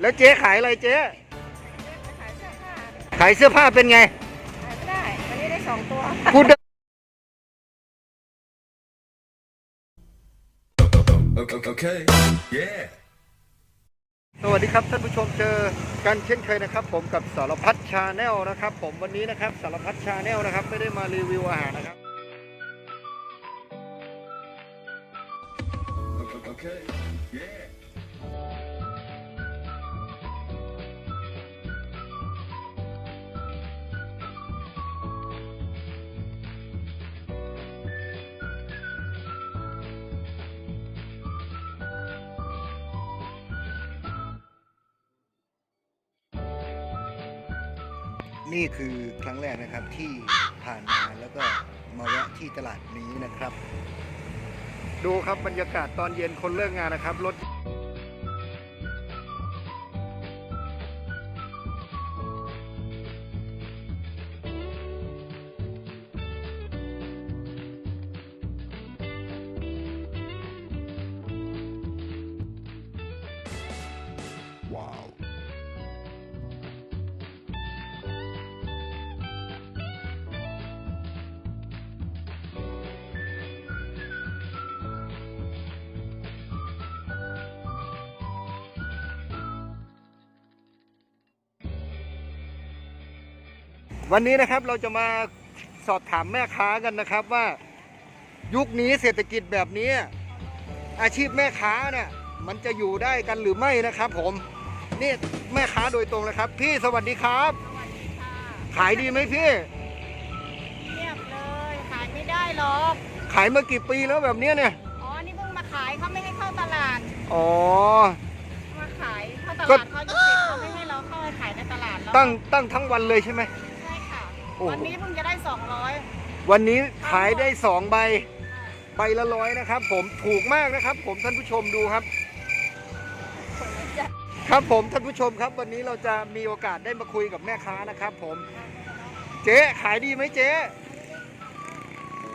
แล้วเจ๊ขายอะไรเจ๊ ขายเสื้อผ้าขายเสื้อผ้าเป็นไง ขายไม่ได้ วันนี้ได้สองตัวพูดได้ Okay, okay. Yeah. สวัสดีครับท่านผู้ชมเจอกันเช่นเคยนะครับ ผมกับสารพัดชาแนลนะครับ ผมวันนี้นะครับสารพัดชาแนลนะครับ ไม่ได้มารีวิวอาหารนะครับ Okay, นี่คือครั้งแรกนะครับที่ผ่านมาแล้วก็มาแวะที่ตลาดนี้นะครับ ดูครับบรรยากาศตอนเย็นคนเลิกงานนะครับรถ วันนี้นะครับเราจะมาสอบถามแม่ค้ากันนะครับว่า ยุคนี้เศรษฐกิจแบบนี้ อาชีพแม่ค้าเนี่ยมันจะอยู่ได้กันหรือไม่นะครับ ผมนี่แม่ค้าโดยตรงเลยครับ พี่สวัสดีครับ สวัสดีค่ะขายดีไหมพี่เงียบเลยขายไม่ได้หรอกขายมากี่ปีแล้วแบบเนี้ยเนี่ยอ๋อนี่เพิ่งมาขายเขาไม่ให้เข้าตลาดอ๋อ มาขายเข้าตก็ลาดเขาจะปิดเขาไม่ให้เราเข้าไปขายในตลาดแล้วตั้งตั้งทั้งวันเลยใช่ไหมใช่ค่ะโอ้โห วันนี้เพิ่งจะได้ 200 วันนี้ขายได้สองใบ ใบละร้อยนะครับ ผมถูกมากนะครับ ผมท่านผู้ชมดูครับ ครับผมท่านผู้ชมครับวันนี้เราจะมีโอกาสได้มาคุยกับแม่ค้านะครับ ผม เจ๊ขายดีไหมเจ๊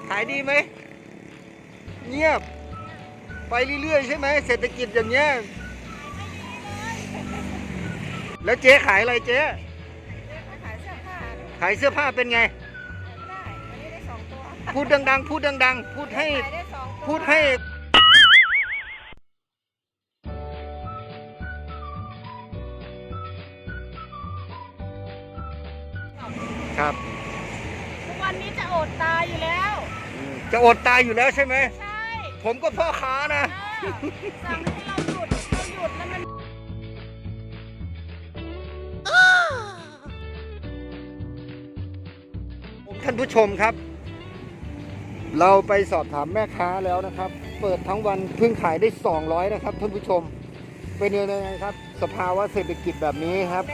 ขายดีไหมเงียบ ไปเรื่อยๆใช่ไหมเศรษฐกิจอย่างเงี้ยแล้วเจ๊ขายอะไรเจ๊ขายเสื้อผ้าขายเสื้อผ้าเป็นไงขายไม่ได้วันนี้ได้สองตัวพูดดังๆ พูดดัง ๆ พูดให้ ขายได้สองตัวพูดให้ ครับทุกวันนี้จะอดตายอยู่แล้วจะอดตายอยู่แล้วใช่ไหม ใช่ผมก็พ่อค้านะ เออสั่งให้ ท่านผู้ชมครับ เราไปสอบถามแม่ค้าแล้วนะครับ เปิดทั้งวันเพิ่งขายได้ 200 นะครับท่านผู้ชม เป็นยังไงครับ สภาวะเศรษฐกิจแบบนี้ครับ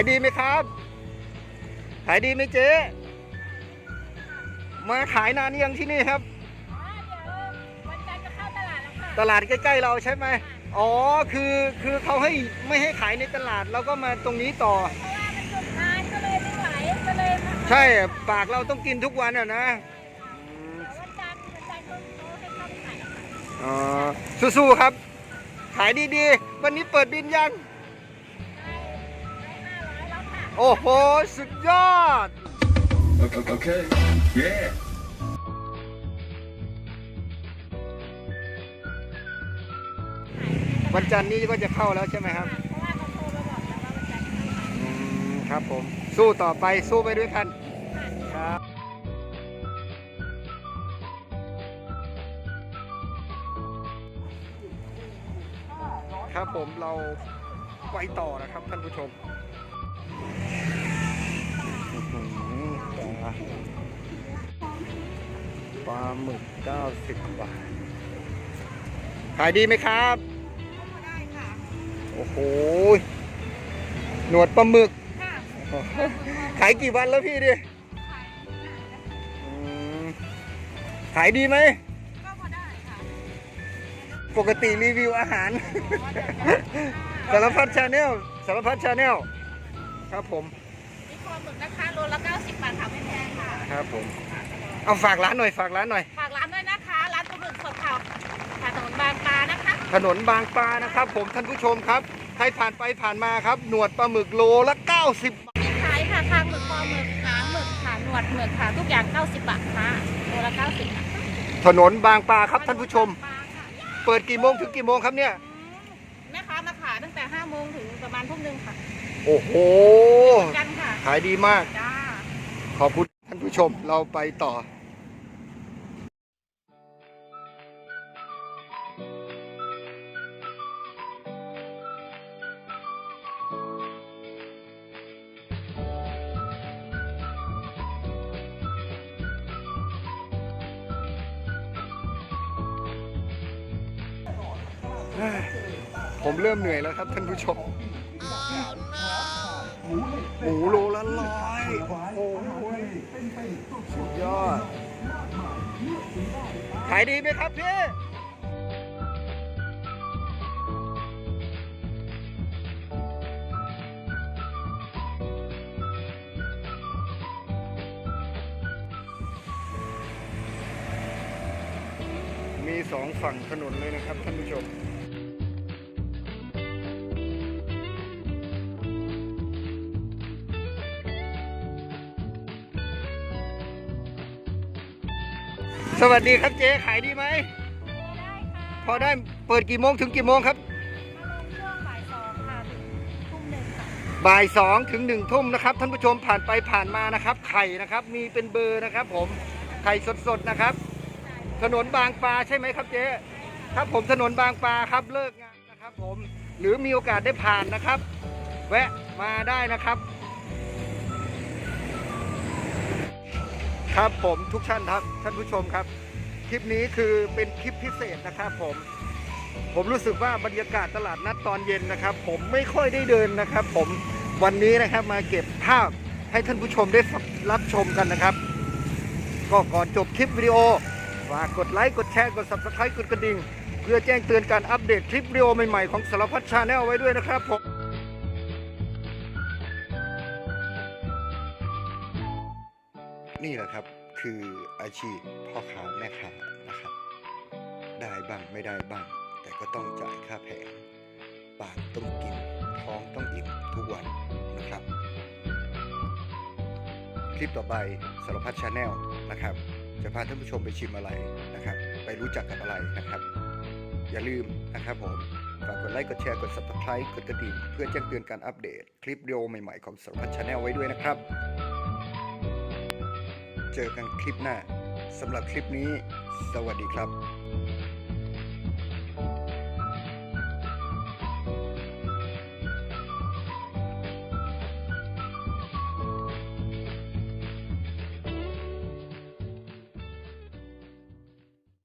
ายดีไหมครับ ขายดีไหมเจ๊ มาขายนานยังที่นี่ครับอ๋อเดี๋ยววันจันทร์จะเข้าตลาดแล้วค่ะตลาดใกล้ๆเราใช่ไหมอ๋อ คือคือเขาให้ไม่ให้ขายในตลาดเราก็มาตรงนี้ต่อเพราะว่ามันหยุดงานก็เลยไม่ไหวก็เลยมาใช่ ปากเราต้องกินทุกวันอะนะอืมวันจันทร์วันจันทร์เขาเขาให้เข้าไปขายแล้วค่ะอ๋อสู้ๆครับ ขายดีๆ วันนี้เปิดบินยังได้ได้ห้าร้ อยแล้วค่ะโอ้โห สุดยอด Okay, okay. Yeah. วันจันทร์นี้ก็จะเข้าแล้วใช่ไหมครับเพราะว่าเขาโทรมาบอกแล้วว่าวันจันทร์เข้าขายอืมครับผม สู้ต่อไป สู้ไปด้วยกัน ครับ ครับผมเราไปต่อนะครับท่านผู้ชมอื้อหือจ้า ปลาหมึก90บาท ขายดีไหมครับก็ได้ค่ะ โอ้โห หนวดปลาหมึก ค่ะขายกี่วันแล้วพี่ดิอืมขายดีไหม ก็พอได้ค่ะปกติรีวิวอาหาร สารพัดชาแนลสารพัดชาแนลครับผมมีคอหมึกนะคะโลละ 90 บาทค่ะไม่แพงค่ะ ครับผม เอาฝากร้านหน่อยฝากร้านหน่อย ฝากร้านด้วยนะคะ ร้านปลาหมึกสดค่ะผ่านถนนบางปลานะคะ ถนนบางปลานะครับ ผมท่านผู้ชมครับ ใครผ่านไปผ่านมาครับ หนวดปลาหมึกโลละ 90 บาท มีขายค่ะคางหมึกคอหมึกหางหมึกค่ะ หนวดหมึกค่ะ ทุกอย่าง 90 บาทค่ะโลละ 90ค่ะถนนบางปลาครับท่านผู้ชม ปลาค่ะเปิดกี่โมงถึงกี่โมงครับเนี่ย แม่ค้ามาขายตั้งแต่ 5 โมงถึงประมาณทุ่มหนึงค่ะ โอ้โห กันค่ะขายดีมาก จ้าขอบคุณท่านผู้ชมเราไปต่อ ผมเริ่มเหนื่อยแล้วครับท่านผู้ชม หมูโลละร้อยโอ้โหสุดยอด ขายดีไหมครับพี่มีสองฝั่งถนนเลยนะครับท่านผู้ชม สวัสดีครับเจ๊ขายดีไหมได้ค่ะพอได้เปิดกี่โมงถึงกี่โมงครับมาลงช่วงบ่ายสองค่ะถึงทุ่มหนึ่งค่ะบ่ายสองถึงหนึ่งทุ่มนะครับ ท่านผู้ชมผ่านไปผ่านมานะครับ ไข่นะครับ มีเป็นเบอร์นะครับ ผมไข่สดๆนะครับ ถนนบางปลาใช่ไหมครับเจ๊ครับผมถนนบางปลาครับเลิกงานนะครับ ผมหรือมีโอกาสได้ผ่านนะครับ แวะมาได้นะครับ ครับผมทุกท่านครับท่านผู้ชมครับ คลิปนี้คือเป็นคลิปพิเศษนะครับผม ผมรู้สึกว่าบรรยากาศตลาดนัดตอนเย็นนะครับ ผมไม่ค่อยได้เดินนะครับ ผมวันนี้นะครับมาเก็บภาพให้ท่านผู้ชมได้รับชมกันนะครับ ก็ก่อนจบคลิปวิดีโอฝากกดไลค์กดแชร์กด subscribe กดกระดิ่ง เพื่อแจ้งเตือนการอัปเดตคลิปวิดีโอใหม่ๆของสารพัดชาแนลไว้ด้วยนะครับผม นี่แหละครับคืออาชีพพ่อค้าแม่ค้านะครับ ได้บ้างไม่ได้บ้าง แต่ก็ต้องจ่ายค่าแผงปากต้องกินท้องต้องอิ่มทุกวันนะครับ คลิปต่อไปสารพัดชาแนลนะครับ จะพาท่านผู้ชมไปชิมอะไรนะครับ ไปรู้จักกับอะไรนะครับ อย่าลืมนะครับผมฝากกดไลค์กดแชร์กด subscribe กดกระดิ่งเพื่อแจ้งเตือนการอัปเดต คลิปวิดีโอใหม่ๆของสารพัดชาแนลไว้ด้วยนะครับ เจอกันคลิปหน้าสำหรับคลิปนี้ สวัสดีครับ